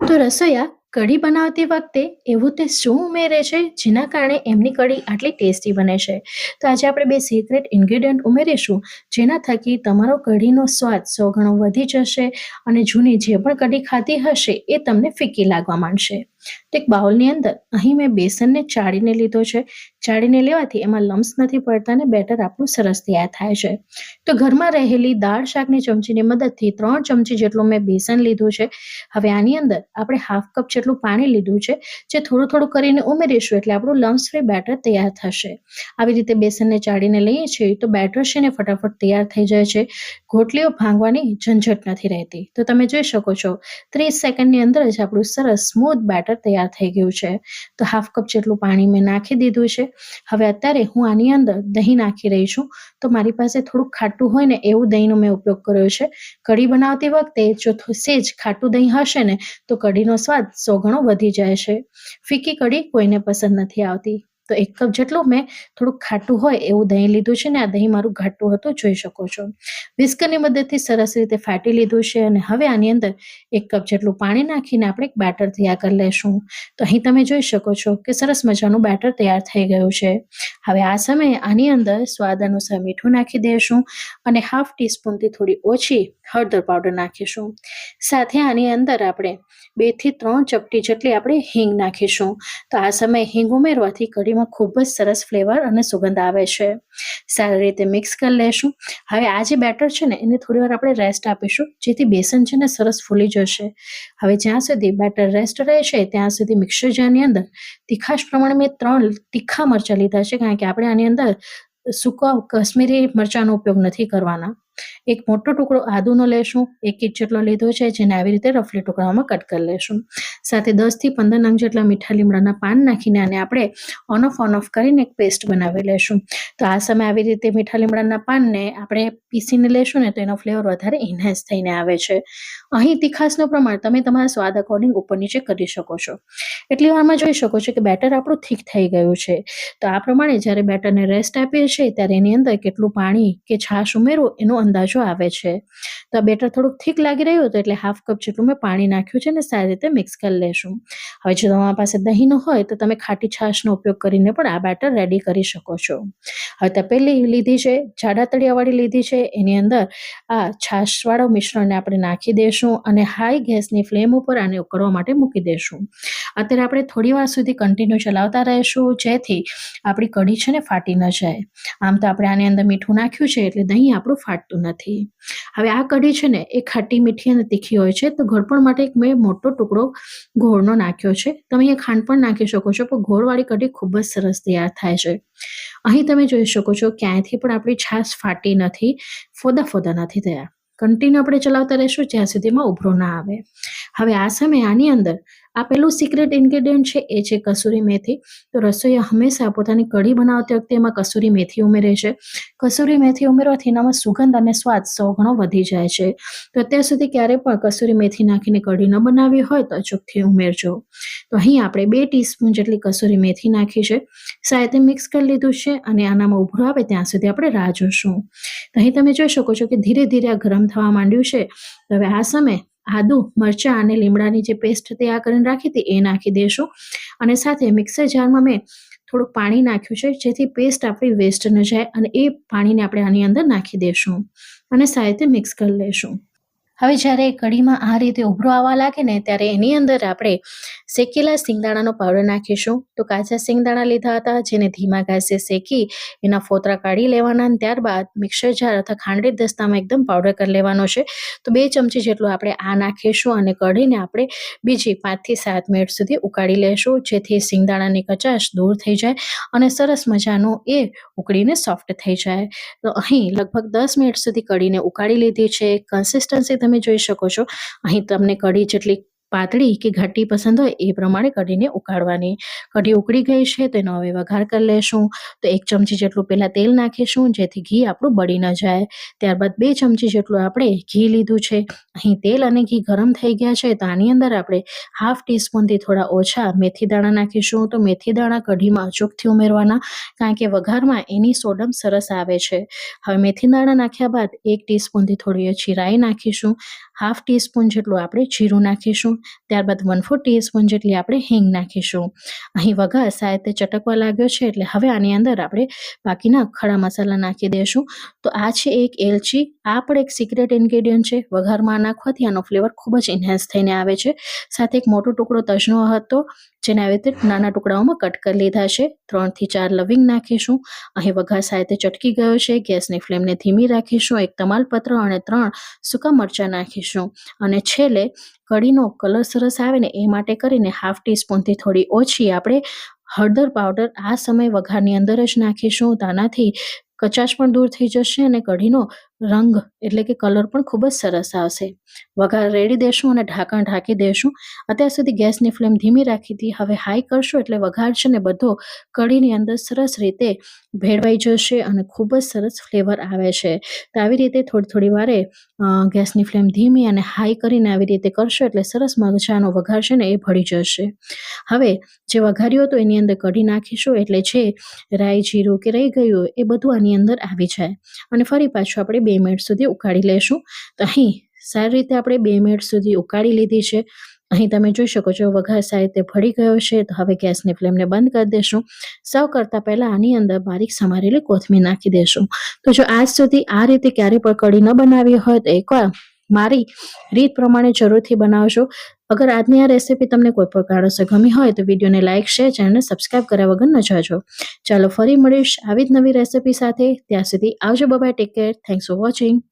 તો રસોઈયા કઢી બનાવતી વખતે એવું તે શું ઉમેરે છે? જેના કારણે એમની કઢી આટલી ટેસ્ટી બને છે? તો આજે આપણે બે સિક્રેટ ઇન્ગ્રેડિયન્ટ ઉમેરીશું, જેના થકી તમારો કઢીનો સ્વાદ સો ગણો વધી જશે અને જૂની જે પણ કઢી ખાધી હશે એ તમને ફીકી લાગવા માંડશે. એક બાઉલની અંદર અહીં મેં બેસનને ચાળીને લીધો છે. ચાળીને લેવાથી એમાં લમ્સ નથી પડતા ને બેટર આપણું સરસ તૈયાર થાય છે. તો ઘરમાં રહેલી દાળ શાકની ચમચીની મદદથી ત્રણ ચમચી જેટલું મેં બેસન લીધું છે. હવે આની અંદર આપણે હાફ કપ જેટલું પાણી લીધું છે, જે થોડું થોડું કરીને ઉમેરીશું એટલે આપણું લમ્સ ફ્રી બેટર તૈયાર થશે. આવી રીતે બેસનને ચાળીને લઈએ છીએ તો બેટર છે ને ફટાફટ તૈયાર થઈ જાય છે. ગોટલીઓ ભાંગવાની ઝંઝટ નથી રહેતી. તો તમે જોઈ શકો છો, ત્રીસ સેકન્ડની અંદર જ આપણું સરસ સ્મૂથ બેટર તૈયાર થઈ ગયું છે. તો હાફ કપ જેટલું પાણી મેં નાખી દીધું છે. હવે અત્યારે હું આની અંદર દહીં નાખી રહી છું. તો મારી પાસે થોડુંક ખાટું હોય ને એવું દહીંનો મેં ઉપયોગ કર્યો છે. કઢી બનાવતી વખતે જો સેજ ખાટું દહીં હશે ને, તો કઢીનો સ્વાદ સો ગણો વધી જાય છે. ફીકી કઢી કોઈને પસંદ નથી આવતી. તો એક કપ જેટલું મેં થોડુંક ખાટું હોય એવું દહીં લીધું છે ને, આ દહીં મારું ઘાટું હતું, જોઈ શકો છો. વિસ્કરની મદદથી સરસ રીતે ફાટી લીધું છે અને હવે આની અંદર એક કપ જેટલું પાણી નાખીને આપણે બેટર તૈયાર કરી લેશું. તો અહીં તમે જોઈ શકો છો કે સરસ મજાનું બેટર તૈયાર થઈ ગયું છે. હવે આ સમયે આની અંદર સ્વાદ અનુસાર મીઠું નાખી દઈશું અને હાફ ટીસ્પૂનથી થોડી ઓછી હળદર પાવડર નાખીશું. સાથે આની અંદર આપણે બેથી ત્રણ ચપટી જેટલી આપણે હિંગ નાખીશું. તો આ સમયે હિંગ ઉમેરવાથી કઢીમાં ખૂબ જ સરસ ફ્લેવર અને સુગંધ આવે છે. સારી રીતે મિક્સ કરી લેશું. હવે આ જે બેટર છે ને, એને થોડી વાર આપણે રેસ્ટ આપીશું, જેથી બેસન છે ને સરસ ફૂલી જશે. હવે જ્યાં સુધી બેટર રેસ્ટ રહેશે ત્યાં સુધી મિક્સર જારની અંદર, તીખાશ પ્રમાણે મેં ત્રણ તીખા મરચાં લીધા છે, કારણ કે આપણે આની અંદર સૂકા કાશ્મીરી મરચાંનો ઉપયોગ નથી કરવાના. એક મોટો ટુકડો આદુનો લેશું, એક ઇંચ જેટલો લીધો છે, જેને આવી રીતે રફલી ટુકડાઓમાં કટ કરી લેશું. સાથે દસથી પંદર નંગ જેટલા મીઠા લીમડાના પાન નાખીને આને આપણે ઓન ઓફ ઓન ઓફ કરીને એક પેસ્ટ બનાવી લેશું. તો આ સમયે આવી રીતે મીઠા લીમડાના પાનને આપણે પીસીને લેશું ને તો એનો ફ્લેવર વધારે એન્હાન્સ થઈને આવે છે. અહીં તીખાસનું પ્રમાણ તમે તમારા સ્વાદ અકોર્ડિંગ ઉપર નીચે કરી શકો છો. એટલી વારમાં જોઈ શકો છો કે બેટર આપણું થીક થઈ ગયું છે. તો આ પ્રમાણે જ્યારે બેટરને રેસ્ટ આપીએ છીએ ત્યારે એની અંદર કેટલું પાણી કે છાશ ઉમેરવું એનો અંદાજો આવે છે. તો આ બેટર થોડુંક થીક લાગી રહ્યું હતું એટલે હાફ કપ જેટલું મેં પાણી નાખ્યું છે અને સારી રીતે મિક્સ કરી લેશું. હવે જો તમારા પાસે દહીંનો હોય તો તમે ખાટી છાશનો ઉપયોગ કરીને પણ આ બેટર રેડી કરી શકો છો. હવે તપેલી લીધી છે જાડા તળિયાવાળી લીધી છે, એની અંદર આ છાશવાળા મિશ્રણને આપણે નાખી દઈશું અને હાઈ ગેસની ફ્લેમ ઉપર આને ઉકળવા માટે મૂકી દઈશું અત્યારે આપણે થોડી વાર સુધી કન્ટિન્યુ ચલાવતા રહીશું, જેથી આપણી કઢી છે ને ફાટી ન જાય. આમ તો આપણે આની અંદર મીઠું નાખ્યું છે એટલે દહીં આપણું ફાટતું નથી. હવે આ કઢી છે ને, એ ખાટી મીઠી અને તીખી હોય છે, તો ઘડપણ માટે એક મેં મોટો ટુકડો ગોળનો નાખ્યો છે. તમે અહીંયા ખાંડ પણ નાખી શકો છો, પણ ગોળવાળી કઢી ખૂબ જ સરસ તૈયાર થાય છે. અહીં તમે જોઈ શકો છો, ક્યાંયથી પણ આપણી છાશ ફાટી નથી, ફોદા ફોદા નથી થયા. કન્ટિન્યુ આપણે ચલાવતા રહેશું, જ્યાં સુધીમાં ઉભરો ના આવે. હવે આ સમયે આની અંદર આ પેલું સિક્રેટ ઇન્ગ્રેડિયન્ટ છે, એ છે કસૂરી મેથી. તો રસોઈયા હંમેશા પોતાની કઢી બનાવતી વખતે એમાં કસૂરી મેથી ઉમેરે છે. કસૂરી મેથી ઉમેરવાથી એનામાં સુગંધ અને સ્વાદ સો ગણો વધી જાય છે. તો અત્યાર સુધી ક્યારે પણ કસૂરી મેથી નાખીને કઢી ન બનાવી હોય તો અચૂકથી ઉમેરજો. તો અહીં આપણે બે ટીસ્પૂન જેટલી કસૂરી મેથી નાખી છે. સાથે મિક્સ કરી લીધું છે અને આનામાં ઉભરો આવે ત્યાં સુધી આપણે રાહ જોશું. તો અહીં તમે જોઈ શકો છો કે ધીરે ધીરે આ ગરમ થવા માંડ્યું છે. તો હવે આ સમયે આદુ, મરચાં અને લીમડાની જે પેસ્ટ તૈયાર કરીને રાખી હતી એ નાખી દેશું. અને સાથે મિક્સર જારમાં મેં થોડુંક પાણી નાખ્યું છે, જેથી પેસ્ટ આપણી વેસ્ટ ન જાય અને એ પાણીને આપણે આની અંદર નાખી દેશું. અને સાથે મિક્સ કરી લઈશું હવે જ્યારે કઢીમાં આ રીતે ઉભરો આવવા લાગે ને, ત્યારે એની અંદર આપણે શેકેલા સિંગદાણાનો પાવડર નાખીશું. તો કાચા સિંગદાણા લીધા હતા, જેને ધીમા ગેસે શેકી, એના ફોતરા કાઢી લેવાના અને ત્યારબાદ મિક્સર જાર અથવા ખાંડરી દસ્તામાં એકદમ પાવડર કરી લેવાનો છે. તો બે ચમચી જેટલું આપણે આ નાખીશું અને કઢીને આપણે બીજી પાંચથી સાત મિનિટ સુધી ઉકાળી લેશું, જેથી સિંગદાણાની કચાશ દૂર થઈ જાય અને સરસ મજાનું એ ઉકળીને સોફ્ટ થઈ જાય. તો અહીં લગભગ દસ મિનિટ સુધી કઢીને ઉકાળી લીધી છે. કન્સિસ્ટન્સી તમે જોઈ શકો છો. અહીં તમને કઢી જેટલી પાતળી કે ઘાટી પસંદ હોય એ પ્રમાણે કઢીને ઉકાળવાની. કઢી ઉકળી ગઈ છે, તો એનો હવે વઘાર કરી લેશું. તો એક ચમચી જેટલું પહેલાં તેલ નાખીશું, જેથી ઘી આપણું બળી ન જાય. ત્યારબાદ બે ચમચી જેટલું આપણે ઘી લીધું છે. અહીં તેલ અને ઘી ગરમ થઈ ગયા છે, તો આની અંદર આપણે હાફ ટીસ્પૂનથી થોડા ઓછા મેથી દાણા નાખીશું. તો મેથી દાણા કઢીમાં અચૂકથી ઉમેરવાના, કારણ કે વઘારમાં એની સોડમ સરસ આવે છે. હવે મેથી દાણા નાખ્યા બાદ એક ટીસ્પૂનથી થોડી ઓછી રાઈ નાખીશું. હાફ ટીસ્પૂન જેટલું આપણે જીરું નાખીશું. ત્યારબાદ વન ફોર ટીસ્પૂન જેટલી આપણે હિંગ નાખીશું. અહીં વઘાર સાયતે ચટકવા લાગ્યો છે એટલે હવે આની અંદર આપણે બાકીના ખડા મસાલા નાખી દઈશું તો આ છે એક એલચી. આ પણ એક સિક્રેટ ઇન્ગ્રેડિયન્ટ છે. વઘારમાં નાખવાથી આનો ફ્લેવર ખૂબ જ ઇન્હેન્સ થઈને આવે છે. સાથે એક મોટો ટુકડો તજનો હતો, જેને આવી રીતે નાના ટુકડાઓમાં કટ કરી લીધા છે. ત્રણથી ચાર લવિંગ નાખીશું. અહીં વઘાર સાથે ચટકી ગયો છે. ગેસની ફ્લેમને ધીમી રાખીશું. એક તમાલપત્ર અને ત્રણ સૂકા મરચાં નાખીશું. અને છેલ્લે કઢીનો કલર સરસ આવે ને એ માટે કરીને હાફ ટીસ્પૂનથી થોડી ઓછી આપણે હળદર પાવડર આ સમય વઘારની અંદર જ નાખીશું. તેનાથી કચાશ પણ દૂર થઈ જશે અને કઢીનો રંગ એટલે કે કલર પણ ખૂબ જ સરસ આવશે. વઘાર રેડી દેશું અને ઢાંકણ ઢાંકી દેશું. અત્યાર સુધી ગેસની ફ્લેમ ધીમી રાખી હતી. હવે હાઈ કરશું એટલે વઘાર છે ને બધો કઢીની અંદર સરસ રીતે ભેળવાઈ જશે અને ખૂબ જ સરસ ફ્લેવર આવે છે. તો આવી રીતે થોડી થોડી વારે ગેસની ફ્લેમ ધીમી અને હાઈ કરીને આવી રીતે કરશો એટલે સરસ મજાનો વઘાર છે ને એ ભળી જશે. હવે જે વઘાર્યું હતું એની અંદર કઢી નાખીશું એટલે છે રાઈ જીરું કે રહી ગયું એ બધું આની અંદર આવી જાય. અને ફરી પાછું આપણે બે મિનિટ સુધી ઉકાળી લેશું. તો અહીં સારી રીતે આપણે બે મિનિટ સુધી ઉકાળી લીધી છે. અહીં તમે જોઈ શકો છો વઘાર સારી રીતે ભળી ગયો છે. તો હવે ગેસની ફ્લેમને બંધ કરી દેશું. સર્વ કરતાં પહેલાં આની અંદર બારીક સમારેલી કોથમીર નાખી દેશું. તો જો આજ સુધી આ રીતે ક્યારે પણ કઢી ન બનાવી હોય તો એકવાર મારી રીત પ્રમાણે જરૂરથી બનાવજો અગર આજની આ રેસીપી તમને કોઈ પણ કારણોસર ગમી હોય તો વિડીયોને લાઇક શેર ચેનલને સબસ્ક્રાઇબ કર્યા વગર ન જાજો. ચાલો ફરી મળીશ આવી જ નવી રેસીપી સાથે. ત્યાં સુધી આવજો bye bye take care thanks for watching